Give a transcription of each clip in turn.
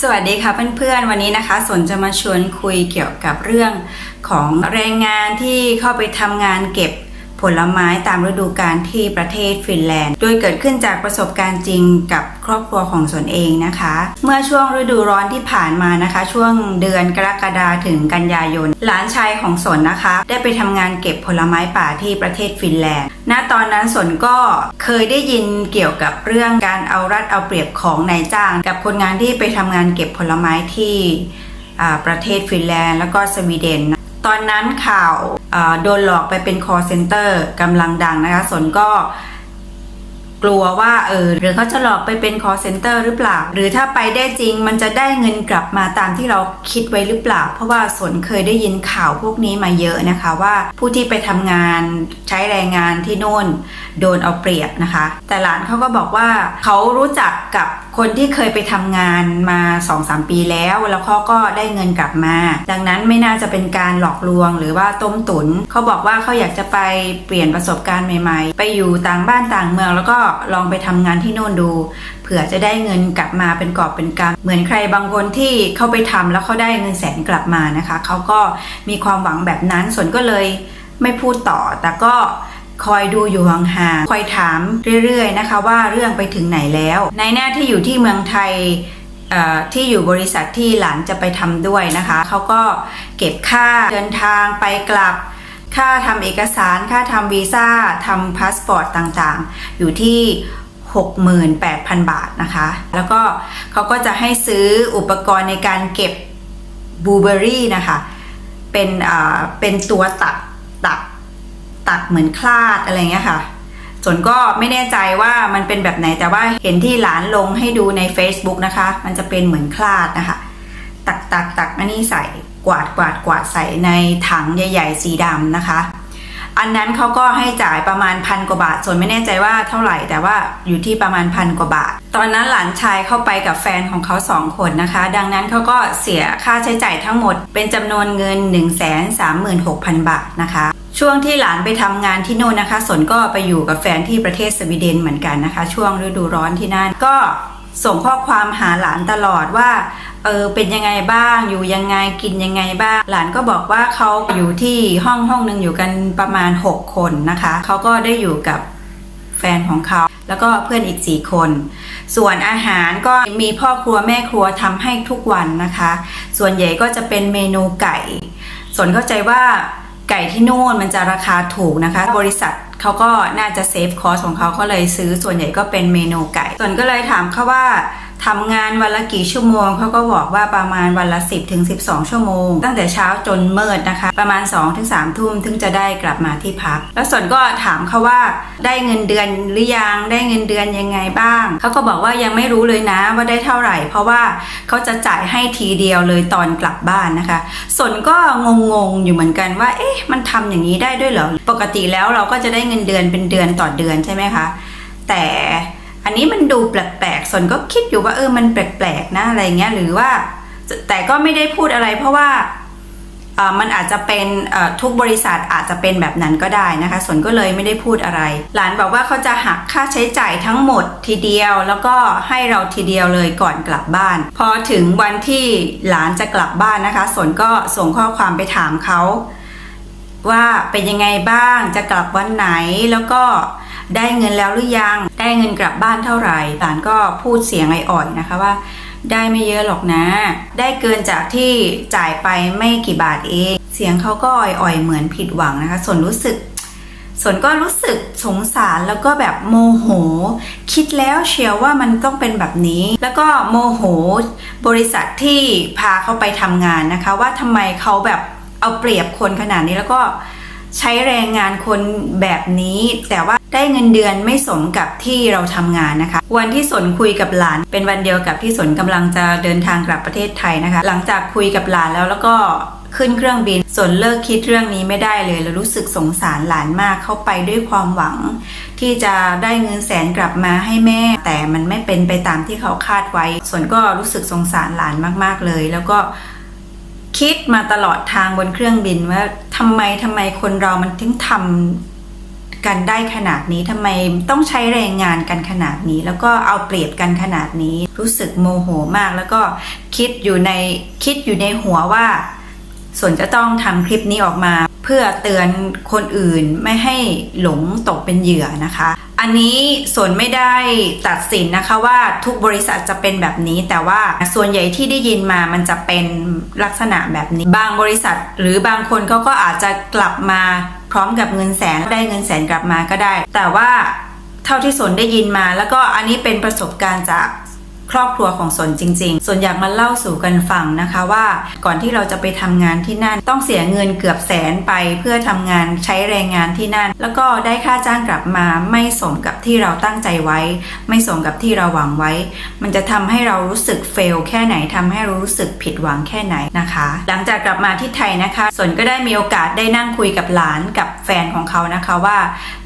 สวัสดีค่ะเพื่อนๆวันนี้นะคะสนจะมาชวนคุยเกี่ยวกับเรื่องของแรงงานที่เข้าไปทำงานเก็บ ผลไม้ตามฤดูกาลที่ประเทศฟินแลนด์ โดยเกิดขึ้นจากประสบการณ์จริงกับครอบครัวของสนเองนะคะ เมื่อช่วงฤดูร้อนที่ผ่านมานะคะ ช่วงเดือนกรกฎาถึงกันยายน หลานชายของสนนะคะ ได้ไปทำงานเก็บผลไม้ป่าที่ประเทศฟินแลนด์ ณ ตอนนั้นสนก็เคยได้ยินเกี่ยวกับเรื่องการเอารัดเอาเปรียบของนายจ้าง กับคนงานที่ไปทำงานเก็บผลไม้ที่ประเทศฟินแลนด์แล้วก็สวีเดน ตอนนั้นข่าวโดนหลอกไปเป็น call center กำลังดังนะคะ สนก็กลัวว่าเออหรือเขาจะหลอกไปเป็น call center หรือเปล่า หรือถ้าไปได้จริงมันจะได้เงินกลับมาตามที่เราคิดไว้หรือเปล่า เพราะว่าสนเคยได้ยินข่าวพวกนี้มาเยอะนะคะ ว่าผู้ที่ไปทำงานใช้แรงงานที่โน่นโดนเอาเปรียบนะคะ แต่หลานเขาก็บอกว่าเขารู้จักกับ คนที่เคยไปทำงานมา2-3ปีแล้ว แล้วเขาก็ได้เงินกลับมา ดังนั้นไม่น่าจะเป็นการหลอกลวงหรือว่าต้มตุน เขาบอกว่าเขาอยากจะไปเปลี่ยนประสบการณ์ใหม่ ๆ ไปอยู่ต่างบ้านต่างเมือง แล้วก็ลองไปทำงานที่โน่นดูเผื่อจะได้เงินกลับมาเป็นกอบเป็นกำเหมือนใครบางคนที่เขาไปทำแล้วเขาได้เงินแสนกลับมานะคะเขาก็มีความหวังแบบนั้นส่วนก็เลยไม่พูดต่อแต่ก็ คอยดูอยู่ห่างๆคอยถามเรื่อยๆนะคะว่าเรื่องไปถึงไหนแล้ว ในหน้าที่อยู่ที่เมืองไทยที่อยู่บริษัทที่หลานจะไปทำด้วยนะคะเขาก็เก็บค่าเดินทางไปกลับ ค่าทำเอกสารค่าทำวีซ่าทำพาสปอร์ตต่างๆ อยู่ที่68,000 บาทนะคะ แล้วก็เขาก็จะให้ซื้ออุปกรณ์ในการเก็บบลูเบอรี่นะคะ เป็นเป็นตัวตักตัก ตักเหมือนคลาดอะไรเงี้ยค่ะส่วนก็ไม่แน่ใจว่ามันเป็นแบบไหนแต่ว่าเห็นที่หลานลงให้ดูใน Facebook นะคะ มันจะเป็นเหมือนคลาดนะคะ ตักตักตักอันนี้ใส่กวาดกวาดกวาดใส่ในถังใหญ่ ๆ สีดำนะคะ อันนั้นเขาก็ให้จ่ายประมาณพันกว่าบาท ส่วนไม่แน่ใจว่าเท่าไหร่ แต่ว่าอยู่ที่ประมาณพันกว่าบาท ตอนนั้นหลานชายเข้าไปกับแฟนของเขาสองคนนะคะ ดังนั้นเขาก็เสียค่าใช้จ่ายทั้งหมด เป็นจำนวนเงิน 1 3 6 0 0 0 บาทนะคะ ช่วงที่หลานไปทำงานที่โน่นนะคะ สนก็ไปอยู่กับแฟนที่ประเทศสวีเดนเหมือนกันนะคะ ช่วงฤดูร้อนที่นั่นก็ส่งข้อความหาหลานตลอดว่าเออเป็นยังไงบ้างอยู่ยังไงกินยังไงบ้าง หลานก็บอกว่าเขาอยู่ที่ห้องห้องหนึ่งอยู่กันประมาณ 6 คนนะคะเขาก็ได้อยู่กับแฟนของเขาแล้วก็เพื่อนอีก 4 คน ส่วนอาหารก็มีพ่อครัวแม่ครัวทำให้ทุกวันนะคะ ส่วนใหญ่ก็จะเป็นเมนูไก่ สนเข้าใจว่า ไก่ที่นู่นมันจะราคาถูกนะคะ บริษัทเขาก็น่าจะเซฟคอสของเขาก็เลยซื้อส่วนใหญ่ก็เป็นเมนูไก่ ส่วนก็เลยถามเขาว่า ทำงานวันละกี่ชั่วโมงเขาก็บอกว่าประมาณวันละ 10ถึง12 ชั่วโมง ตั้งแต่เช้าจนมืดนะคะ ประมาณ2ถึง3ทุ่มถึงจะได้กลับมาที่พัก แล้วส่วนก็ถามเขาว่าได้เงินเดือนหรือยังได้เงินเดือนยังไงบ้างเขาก็บอกว่ายังไม่รู้เลยนะว่าได้เท่าไหร่ เพราะว่าเขาจะจ่ายให้ทีเดียวเลยตอนกลับบ้านนะคะ ส่วนก็งงๆอยู่เหมือนกันว่า เอ๊ะมันทำอย่างนี้ได้ด้วยเหรอปกติแล้วเราก็จะได้เงินเดือนเป็นเดือนต่อเดือนใช่ไหมคะแต่ อันนี้มันดูแปลกๆส่วนก็คิดอยู่ว่าเออมันแปลกๆนะอะไรเงี้ยหรือว่า แต่ก็ไม่ได้พูดอะไรเพราะว่าเออมันอาจจะเป็นเออทุกบริษัทอาจจะเป็นแบบนั้นก็ได้นะคะส่วนก็เลยไม่ได้พูดอะไร หลานบอกว่าเขาจะหักค่าใช้จ่ายทั้งหมดทีเดียว แล้วก็ให้เราทีเดียวเลยก่อนกลับบ้าน พอถึงวันที่หลานจะกลับบ้านนะคะส่วนก็ส่งข้อความไปถามเขาว่าเป็นยังไงบ้างจะกลับวันไหนแล้วก็ ได้เงินแล้วหรือยัง ได้เงินกลับบ้านเท่าไหร่หลานก็พูดเสียงอ่อยๆนะคะว่า ได้ไม่เยอะหรอกนะ ได้เกินจากที่จ่ายไปไม่กี่บาทเอง เสียงเขาก็อ่อยๆเหมือนผิดหวังนะคะ ส่วนรู้สึกส่วนก็รู้สึกสงสารแล้วก็แบบโมโห คิดแล้วเชียวว่ามันต้องเป็นแบบนี้ แล้วก็โมโห บริษัทที่พาเขาไปทำงานนะคะ ว่าทำไมเขาแบบเอาเปรียบคนขนาดนี้แล้วก็ใช้แรงงานคนแบบนี้ แต่ว่าได้เงินเดือนไม่สมกับที่เราทำงานนะคะ วันที่สนคุยกับหลาน เป็นวันเดียวกับที่สนกำลังจะเดินทางกลับประเทศไทยนะคะ หลังจากคุยกับหลานแล้วแล้วก็ขึ้นเครื่องบินสนเลิกคิดเรื่องนี้ไม่ได้เลยแล้วรู้สึกสงสารหลานมากเข้าไปด้วยความหวัง ที่จะได้เงินแสนกลับมาให้แม่ แต่มันไม่เป็นไปตามที่เขาคาดไว้สนก็รู้สึกสงสารหลานมากๆเลย แล้วก็คิดมาตลอดทางบนเครื่องบินว่าทำไมทำไมคนเรามันถึงทำ กันได้ขนาดนี้ทำไมต้องใช้แรงงานกันขนาดนี้ แล้วก็เอาเปรียบกันขนาดนี้ รู้สึกโมโหมาก แล้วก็คิดอยู่ในคิดอยู่ในหัวว่าส่วนจะต้องทำคลิปนี้ออกมา เพื่อเตือนคนอื่นไม่ให้หลงตกเป็นเหยื่อนะคะ อันนี้ส่วนไม่ได้ตัดสินนะคะว่าทุกบริษัทจะเป็นแบบนี้ แต่ว่าส่วนใหญ่ที่ได้ยินมามันจะเป็นลักษณะแบบนี้ บางบริษัทหรือบางคนเขาก็อาจจะกลับมา ร้อมกับเงินแสนได้เงินแสนกลับมาก็ได้ แต่ว่าเท่าที่สนได้ยินมา แล้วก็อันนี้เป็นประสบการณ์จาก ครอบครัวของสนจริง ๆ ส่วนอยากมาเล่าสู่กันฟังนะคะว่า ก่อนที่เราจะไปทำงานที่นั่น ต้องเสียเงินเกือบแสนไปเพื่อทำงานใช้แรงงานที่นั่น แล้วก็ได้ค่าจ้างกลับมาไม่สมกับที่เราตั้งใจไว้ ไม่สมกับที่เราหวังไว้ มันจะทำให้เรารู้สึกเฟลแค่ไหนทำให้รู้สึกผิดหวังแค่ไหนนะคะ หลังจากกลับมาที่ไทยนะคะสนก็ได้มีโอกาสได้นั่งคุยกับหลานกับแฟนของเขานะคะว่า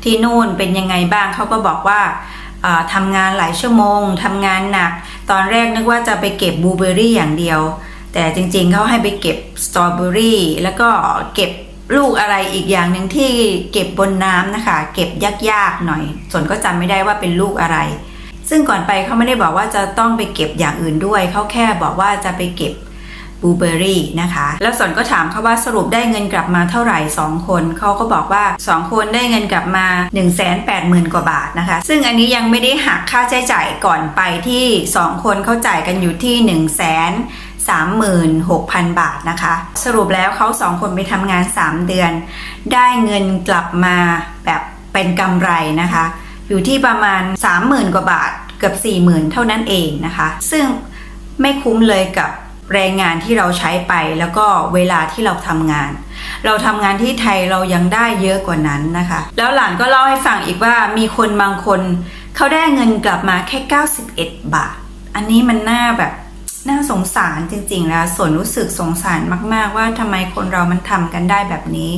ที่นู่นเป็นยังไงบ้างเขาก็บอกว่า ทำงานหลายชั่วโมงทำงานหนัก ตอนแรกนึกว่าจะไปเก็บบลูเบอรี่อย่างเดียว แต่จริงๆเขาให้ไปเก็บสตรอเบอรี่แล้วก็เก็บลูกอะไรอีกอย่างหนึ่งที่เก็บบนน้ำนะคะ เก็บยากๆหน่อย ส่วนก็จำไม่ได้ว่าเป็นลูกอะไร ซึ่งก่อนไปเขาไม่ได้บอกว่าจะต้องไปเก็บอย่างอื่นด้วยเขาแค่บอกว่าจะไปเก็บ บลูเบอรี่นะคะ แล้วสนก็ถามเขาว่าสรุปได้เงินกลับมาเท่าไหร่ 2 คน เขาก็บอกว่า 2 คนได้เงินกลับมา 1 8 0 0 0 0 กว่าบาทนะคะ ซึ่งอันนี้ยังไม่ได้หักค่าใช้จ่ายก่อนไปที่ 2 คนเขาจ่ายกันอยู่ที่1 3 6 0 0 0 บาทนะคะ สรุปแล้วเขาสองคนไปทำงาน 3 เดือน ได้เงินกลับมาแบบเป็นกำไรนะคะ อยู่ที่ประมาณ 30,000 กว่าบาทเกือบ40,000 เท่านั้นเองนะคะ ซึ่งไม่คุ้มเลยกับ แรงงานที่เราใช้ไปแล้วก็เวลาที่เราทำงาน เราทำงานที่ไทยเรายังได้เยอะกว่านั้นนะคะ แล้วหลานก็เล่าให้ฟังอีกว่ามีคนบางคนเขาได้เงินกลับมาแค่ 91 บาท อันนี้มันน่าแบบน่าสงสารจริงๆแล้วส่วนรู้สึกสงสารมากๆ ว่าทำไมคนเรามันทำกันได้แบบนี้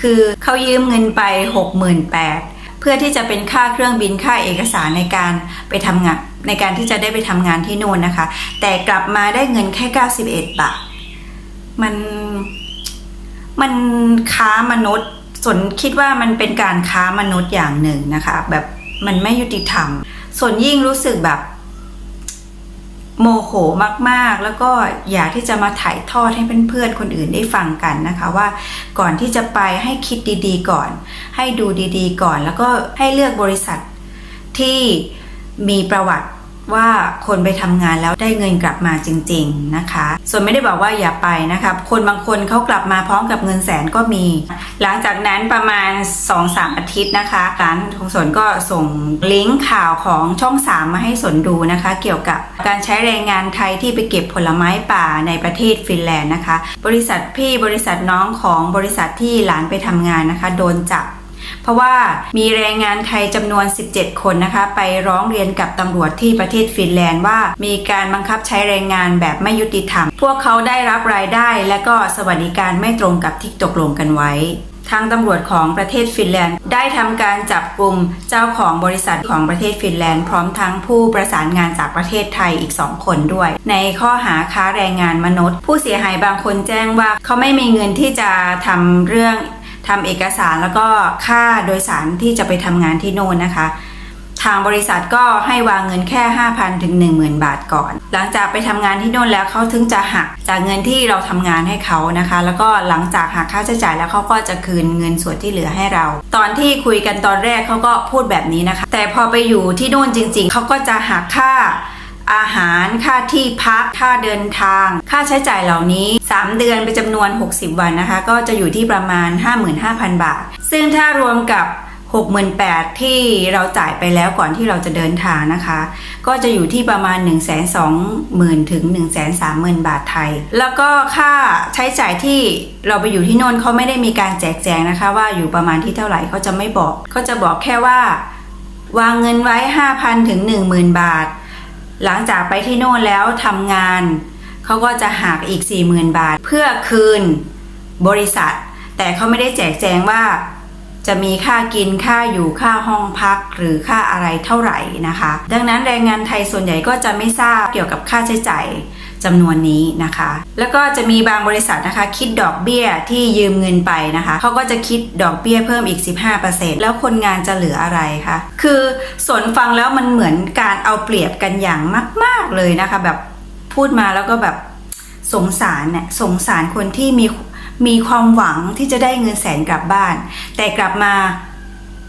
คือเขายืมเงินไป 68,000เพื่อที่จะเป็นค่าเครื่องบินค่าเอกสารในการไปทำงาน ในการที่จะได้ไปทำงานที่นู่นนะคะ แต่กลับมาได้เงินแค่ 91 บาท มันมันค้ามนุษย์ส่วนคิดว่ามันเป็นการค้ามนุษย์อย่างหนึ่งนะคะ แบบมันไม่ยุติธรรม ส่วนยิ่งรู้สึกแบบโมโหมากๆ แล้วก็อยากที่จะมาถ่ายทอดให้เพื่อนๆ คนอื่นได้ฟังกันนะคะว่าก่อนที่จะไปให้คิดดีๆก่อน ให้ดูดีๆก่อน แล้วก็ให้เลือกบริษัทที่ มีประวัติว่าคนไปทำงานแล้วได้เงินกลับมาจริง ๆนะคะ ส่วนไม่ได้บอกว่าอย่าไปนะคะ คนบางคนเขากลับมาพร้อมกับเงินแสนก็มี หลังจากนั้นประมาณ 2-3 อาทิตย์นะคะร้านของสนก็ส่งลิงก์ข่าวของช่อง 3 มาให้สนดูนะคะ เกี่ยวกับการใช้แรงงานไทยที่ไปเก็บผลไม้ป่าในประเทศฟินแลนด์นะคะ บริษัทพี่บริษัทน้องของบริษัทที่หลานไปทำงานนะคะ โดนจับ เพราะว่ามีแรงงานไทยจำนวน 17 คนนะคะ ไปร้องเรียนกับตำรวจที่ประเทศฟินแลนด์ว่า มีการบังคับใช้แรงงานแบบไม่ยุติธรรม พวกเขาได้รับรายได้และก็สวัสดิการไม่ตรงกับที่ตกลงกันไว้ทางตำรวจของประเทศฟินแลนด์ ได้ทำการจับกลุ่มเจ้าของบริษัทของประเทศฟินแลนด์ พร้อมทั้งผู้ประสานงานจากประเทศไทยอีก 2 คนด้วย ในข้อหาค้าแรงงานมนุษย์ ผู้เสียหายบางคนแจ้งว่าเขาไม่มีเงินที่จะทำเรื่อง ทำเอกสารแล้วก็ค่าโดยสารที่จะไปทำงานที่โน่นนะคะ ทางบริษัทก็ให้วางเงินแค่ 5,000 ถึง 10,000 บาทก่อน หลังจากไปทำงานที่โน่นแล้วเขาถึงจะหักจากเงินที่เราทำงานให้เขานะคะ แล้วก็หลังจากหักค่าใช้จ่ายแล้วเขาก็จะคืนเงินส่วนที่เหลือให้เรา ตอนที่คุยกันตอนแรกเขาก็พูดแบบนี้นะคะ แต่พอไปอยู่ที่โน่นจริง ๆเขาก็จะหักค่า อาหารค่าที่พักค่าเดินทาง ค่าใช้จ่ายเหล่านี้ 3 เดือนเป็นจำนวน 60 วันนะคะ ก็จะอยู่ที่ประมาณ 55,000 บาท ซึ่งถ้ารวมกับ 68,000ที่เราจ่ายไปแล้วก่อนที่เราจะเดินทางนะคะ ก็จะอยู่ที่ประมาณ 120,000ถึง 130,000 บาทไทย แล้วก็ค่าใช้จ่ายที่เราไปอยู่ที่โน่นเขาไม่ได้มีการแจกแจงนะคะ ว่าอยู่ประมาณที่เท่าไหร่เขาจะไม่บอกเขาจะบอกแค่ว่า วางเงินไว้ 5,000ถึง10,000 บาท หลังจากไปที่โน่นแล้วทำงาน เขาก็จะหักอีก 40,000 บาท เพื่อคืนบริษัท แต่เขาไม่ได้แจกแจงว่า จะมีค่ากินค่าอยู่ค่าห้องพักหรือค่าอะไรเท่าไหร่นะคะ ดังนั้นแรงงานไทยส่วนใหญ่ก็จะไม่ทราบเกี่ยวกับค่าใช้จ่าย จำนวนนี้นะคะ แล้วก็จะมีบางบริษัทนะคะ คิดดอกเบี้ยที่ยืมเงินไปนะคะเขาก็จะคิดดอกเบี้ยเพิ่มอีก 15%แล้วคนงานจะเหลืออะไรคะคือสนฟังแล้วมันเหมือนการเอาเปรียบกันอย่างมาก ๆเลยนะคะ แบบพูดมาแล้วก็แบบสงสารเนี่ยสงสารคนที่มีมีความหวังที่จะได้เงินแสนกลับบ้าน แต่กลับมา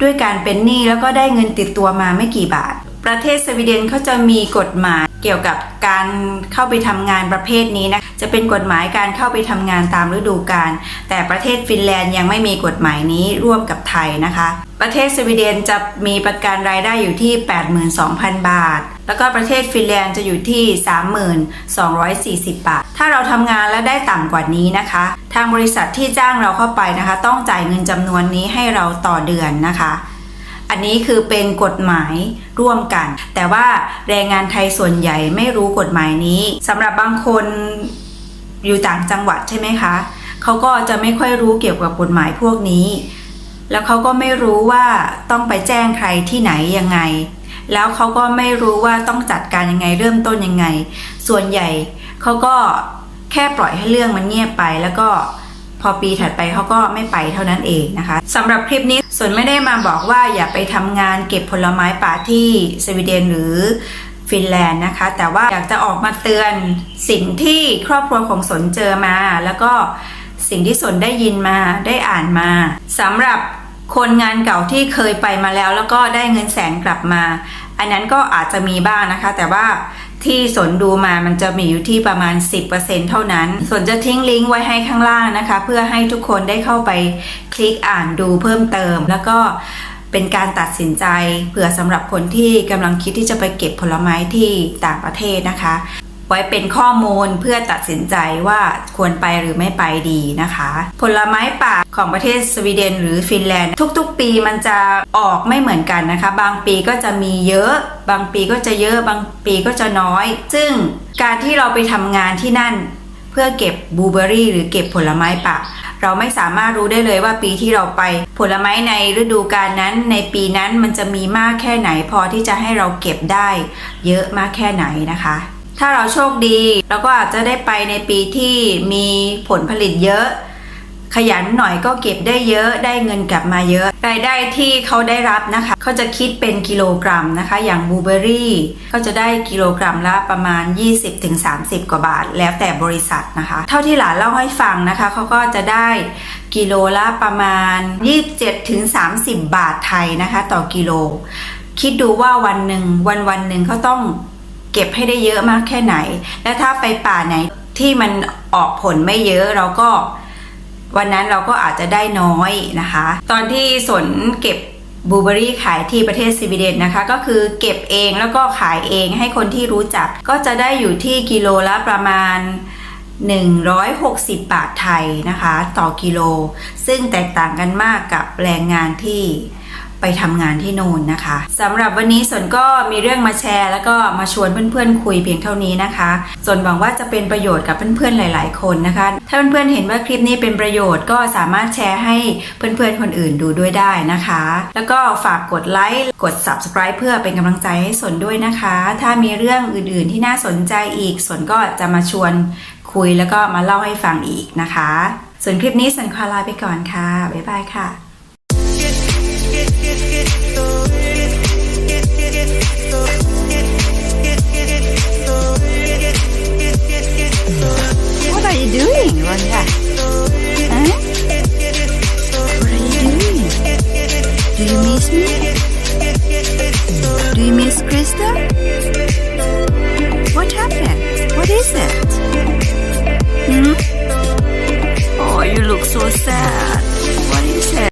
ด้วยการเป็นหนี้แล้วก็ได้เงินติดตัวมาไม่กี่บาท ประเทศสวีเดนเขาจะมีกฎหมาย เกี่ยวกับการเข้าไปทำงานประเภทนี้นะจะเป็นกฎหมายการเข้าไปทำงานตามฤดูกาลแต่ประเทศฟินแลนด์ยังไม่มีกฎหมายนี้ร่วมกับไทยนะคะ ประเทศสวีเดนจะมีประกันรายได้อยู่ที่ 82,000 บาท แล้วก็ประเทศฟินแลนด์จะอยู่ที่ 3240 บาท ถ้าเราทำงานและได้ต่ำกว่านี้นะคะ ทางบริษัทที่จ้างเราเข้าไปนะคะ ต้องจ่ายเงินจำนวนนี้ให้เราต่อเดือนนะคะ อันนี้คือเป็นกฎหมายร่วมกัน แต่ว่าแรงงานไทยส่วนใหญ่ไม่รู้กฎหมายนี้สำหรับบางคนอยู่ต่างจังหวัดใช่ไหมคะเขาก็จะไม่ค่อยรู้เกี่ยวกับกฎหมายพวกนี้ แล้วเขาก็ไม่รู้ว่าต้องไปแจ้งใครที่ไหนยังไง แล้วเขาก็ไม่รู้ว่าต้องจัดการยังไงเริ่มต้นยังไง ส่วนใหญ่เขาก็แค่ปล่อยให้เรื่องมันเงียบไปแล้วก็ พอปีถัดไปเขาก็ไม่ไปเท่านั้นเองนะคะสำหรับคลิปนี้ส่วนไม่ได้มาบอกว่าอย่าไปทำงานเก็บผลไม้ป่าที่สวีเดนหรือฟินแลนด์นะคะ แต่ว่าอยากจะออกมาเตือนสิ่งที่ครอบครัวของสนเจอมา แล้วก็สิ่งที่สนได้ยินมาได้อ่านมาสำหรับคนงานเก่าที่เคยไปมาแล้ว แล้วก็ได้เงินแสนกลับมา อันนั้นก็อาจจะมีบ้างนะคะ แต่ว่า ที่สนดูมามันจะมีอยู่ที่ประมาณ 10%เท่านั้น ส่วนจะทิ้งลิงก์ไว้ให้ข้างล่างนะคะ เพื่อให้ทุกคนได้เข้าไปคลิกอ่านดูเพิ่มเติม แล้วก็เป็นการตัดสินใจเผื่อสำหรับคนที่กำลังคิดที่จะไปเก็บผลไม้ที่ต่างประเทศนะคะ ไว้เป็นข้อมูลเพื่อตัดสินใจว่าควรไปหรือไม่ไปดีนะคะ ผลไม้ป่าของประเทศสวีเดนหรือฟินแลนด์ ทุกๆ ปีมันจะออกไม่เหมือนกันนะคะ บางปีก็จะมีเยอะ บางปีก็จะเยอะบางปีก็จะน้อย ซึ่งการที่เราไปทำงานที่นั่น เพื่อเก็บบลูเบอรี่หรือเก็บผลไม้ป่าเราไม่สามารถรู้ได้เลยว่าปีที่เราไป ผลไม้ในฤดูกาลนั้นในปีนั้นมันจะมีมากแค่ไหนพอที่จะให้เราเก็บได้ เยอะมากแค่ไหนนะคะ ถ้าเราโชคดีเราก็อาจจะได้ไปในปีที่มีผลผลิตเยอะ ขยันหน่อยก็เก็บได้เยอะได้เงินกลับมาเยอะรายได้ที่เขาได้รับนะคะเขาจะคิดเป็นกิโลกรัมนะคะ อย่างบูเบอรี่ก็จะได้กิโลกรัมละประมาณ 20-30 กว่าบาท แล้วแต่บริษัทนะคะ เท่าที่หลานเล่าให้ฟังนะคะเขาก็จะได้กิโลละประมาณ 27-30 บาทไทยนะคะ ต่อกิโล คิดดูว่าวันหนึ่งวันวันหนึ่งเขาต้อง เก็บให้ได้เยอะมากแค่ไหน และถ้าไปป่าไหนที่มันออกผลไม่เยอะเราก็วันนั้นเราก็อาจจะได้น้อยนะคะ ตอนที่สนเก็บบลูเบอรี่ขายที่ประเทศสวีเดนนะคะ ก็คือเก็บเองแล้วก็ขายเองให้คนที่รู้จัก ก็จะได้อยู่ที่กิโลละประมาณ 160 บาทไทยนะคะ ต่อกิโล ซึ่งแตกต่างกันมากกับแรงงานที่ ไปทำงานที่โน่นนะคะสำหรับวันนี้สนก็มีเรื่องมาแชร์ แล้วก็มาชวนเพื่อนๆคุยเพียงเท่านี้นะคะสนหวังว่าจะเป็นประโยชน์กับเพื่อนๆหลาย ๆ คนนะคะ ถ้าเพื่อนๆเห็นว่าคลิปนี้เป็นประโยชน์ก็สามารถแชร์ให้เพื่อนๆคนอื่นดูด้วยได้นะคะ แล้วก็ฝากกดไลค์กด subscribe เพื่อเป็นกำลังใจให้สนด้วยนะคะ ถ้ามีเรื่องอื่นๆที่น่าสนใจอีกสนก็จะมาชวนคุยแล้วก็มาเล่าให้ฟังอีกนะคะ ส่วนคลิปนี้สันขอลาไปก่อนค่ะ บ๊ายบายค่ะ it, get it, the way